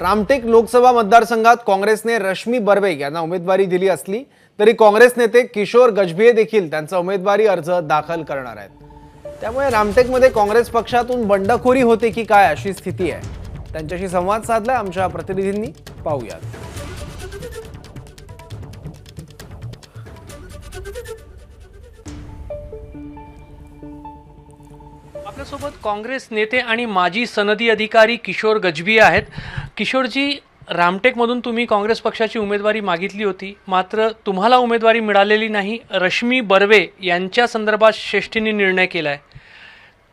रामटेक लोकसभा मतदारसंघात काँग्रेसने रश्मी बर्वे यांना उमेदवारी दिली असली तरी काँग्रेस नेते किशोर गजभिये देखील त्यांचा उमेदवारी अर्ज दाखल करणार आहेत. त्यामुळे रामटेकमध्ये काँग्रेस पक्षातून बंडखोरी होते की काय अशी स्थिती आहे. त्यांच्याशी संवाद साधलाय आमच्या प्रतिनिधींनी. पाहूयात. आपल्यासोबत काँग्रेस नेते आणि माजी सनदी अधिकारी किशोर गजबी आहेत. किशोरजी रामटेकमधून तुम्ही काँग्रेस पक्षाची उमेदवारी मागितली होती. मात्र तुम्हाला उमेदवारी मिळालेली नाही. रश्मी बर्वे यांच्या संदर्भात श्रेष्ठींनी निर्णय केला आहे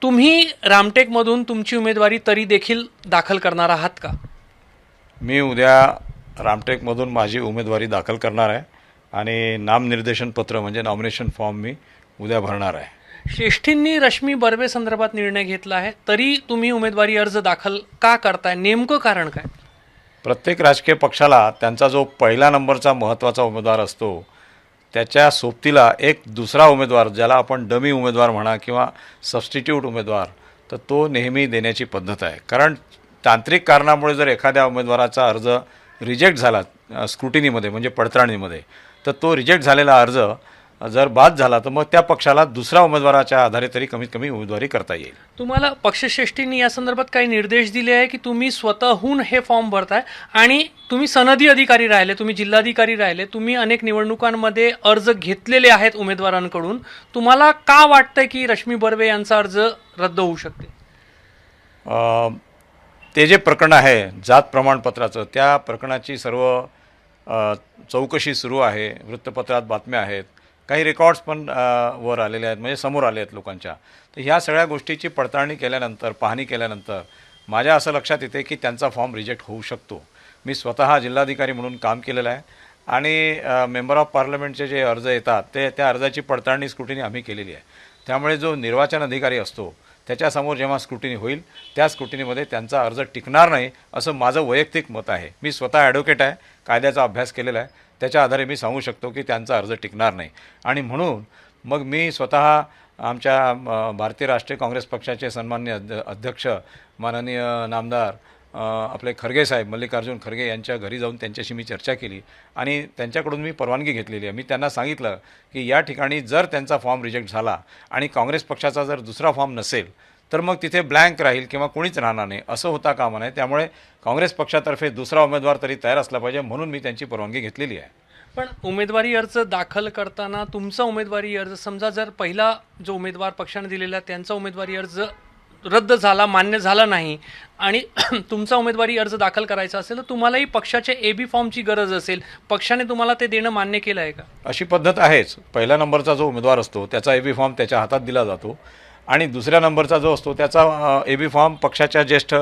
तुम्ही रामटेकमधून तुमची उमेदवारी तरी देखील दाखल करणार आहात का? मी उद्या रामटेकमधून माझी उमेदवारी दाखल करणार आहे आणि नामनिर्देशन पत्र म्हणजे नॉमिनेशन फॉर्म मी उद्या भरणार आहे. श्रेष्ठींनी रश्मी बर्वे संदर्भात निर्णय घेतला आहे. तरी तुम्ही उमेदवारी अर्ज दाखल का करताय? नेमकं कारण काय? प्रत्येक राजकीय पक्षाला त्यांचा जो पहिला नंबरचा महत्त्वाचा उमेदवार असतो त्याच्या सोबतीला एक दुसरा उमेदवार ज्याला आपण डमी उमेदवार म्हणा किंवा सबस्टिट्यूट उमेदवार तर तो नेहमी देण्याची पद्धत आहे. कारण तांत्रिक कारणामुळे जर एखाद्या उमेदवाराचा अर्ज रिजेक्ट झाला स्क्रुटिनीमध्ये म्हणजे पडताळणीमध्ये तर तो रिजेक्ट झालेला अर्ज जर बाद झाला तर मग त्या पक्षाला दुसऱ्या उमेदवाराच्या आधारे तरी कमीत कमी उमेदवारी करता येईल. तुम्हाला पक्षश्रेष्ठींनी या संदर्भात काही निर्देश दिले आहे की तुम्ही स्वतःहून हे फॉर्म भरताय आणि तुम्ही सनदी अधिकारी राहिले तुम्ही जिल्हाधिकारी राहिले तुम्ही अनेक निवडणुकांमध्ये अर्ज घेतलेले आहेत उमेदवारांकडून. तुम्हाला का वाटतंय की रश्मी बर्वे यांचा अर्ज रद्द होऊ शकते? ते जे प्रकरण आहे जात प्रमाणपत्राचं त्या प्रकरणाची सर्व चौकशी सुरू आहे. वृत्तपत्रात बातम्या आहेत. काही रेकॉर्ड्स पण वर आलेले आहेत म्हणजे समोर आले आहेत लोकांच्या. तर ह्या सगळ्या गोष्टीची पडताळणी केल्यानंतर पाहणी केल्यानंतर माझ्या असं लक्षात येते की त्यांचा फॉर्म रिजेक्ट होऊ शकतो. मी स्वतः जिल्हाधिकारी म्हणून काम केलेलं आहे आणि मेंबर ऑफ पार्लमेंटचे जे अर्ज येतात ते त्या अर्जाची पडताळणी स्क्रुटिनी आम्ही केलेली आहे. त्यामुळे जो निर्वाचन अधिकारी असतो त्याच्यासमोर जेव्हा स्क्रुटिनी होईल त्या स्क्रुटिनीमध्ये त्यांचा अर्ज टिकणार नाही असं माझं वैयक्तिक मत आहे. मी स्वतः ॲडव्होकेट आहे कायद्याचा अभ्यास केलेला आहे. त्याच्या आधारे मी सांगू शकतो की त्यांचा अर्ज टिकणार नाही. आणि म्हणून मग मी स्वतः आमच्या भारतीय राष्ट्रीय काँग्रेस पक्षाचे सन्मान्य अध्य अध्यक्ष माननीय नामदार आपले खरगे साहेब मल्लिकार्जुन खरगे यांच्या घरी जाऊन त्यांच्याशी मी चर्चा केली आणि त्यांच्याकडून मी परवानगी घेतलेली आहे. मी त्यांना सांगितलं की या ठिकाणी जर त्यांचा फॉर्म रिजेक्ट झाला आणि काँग्रेस पक्षाचा जर दुसरा फॉर्म नसेल तर मग तिथे ब्लँक राहील किंवा कोणीच राहणार नाही असं होता कामा नये. त्यामुळे काँग्रेस पक्षातर्फे दुसरा उमेदवार तरी तयार असला पाहिजे म्हणून मी त्यांची परवानगी घेतलेली आहे. पण उमेदवारी अर्ज दाखल करताना तुमचा उमेदवारी अर्ज समजा जर पहिला जो उमेदवार पक्षाने दिलेला त्यांचा उमेदवारी अर्ज रद्द झाला मान्य झाला नाही आणि तुमचा उमेदवारी अर्ज दाखल करायचा असेल तर तुम्हालाही पक्षाच्या ए बी फॉर्मची गरज असेल. पक्षाने तुम्हाला ते देणं मान्य केलं आहे का? अशी पद्धत आहेच. पहिल्या नंबरचा जो उमेदवार असतो त्याचा ए बी फॉर्म त्याच्या हातात दिला जातो. आणि दुसऱ्या नंबरचा जो असतो त्याचा ए बी फॉर्म पक्षाच्या ज्येष्ठ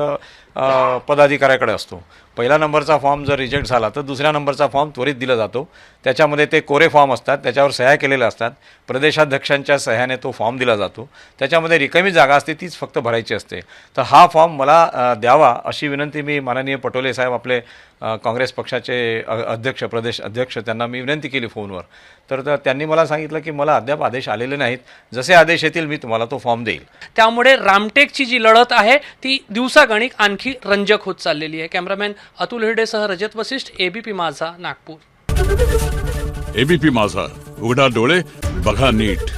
पदाधिकाऱ्याकडे असतो. पहिला नंबरचा फॉर्म जर रिजेक्ट झाला तर दुसऱ्या नंबरचा फॉर्म त्वरित दिला जातो. त्याच्यामध्ये ते कोरे फॉर्म असतात त्याच्यावर सह्या केलेल्या असतात. प्रदेशाध्यक्षांच्या सह्याने तो फॉर्म दिला जातो. त्याच्यामध्ये रिकामी जागा असते तीच फक्त भरायची असते. तर हा फॉर्म मला द्यावा अशी विनंती मी माननीय पटोले साहेब आपले काँग्रेस पक्षाचे अध्यक्ष प्रदेश अध्यक्ष त्यांना मी विनंती केली फोनवर. तर त्यांनी मला सांगितलं की मला अद्याप आदेश आलेले नाहीत. जसे आदेश येतील मी तुम्हाला तो फॉर्म देईल. त्यामुळे रामटेकची जी लढत आहे ती दिवसागणिक आणखी आणखी रंजक होत चाललेली आहे. कॅमेरामॅन अतुल हिरडेसह रजत वसिष्ठ एबीपी माझा नागपूर. एबीपी माझा. उघडा डोळे बघा नीट.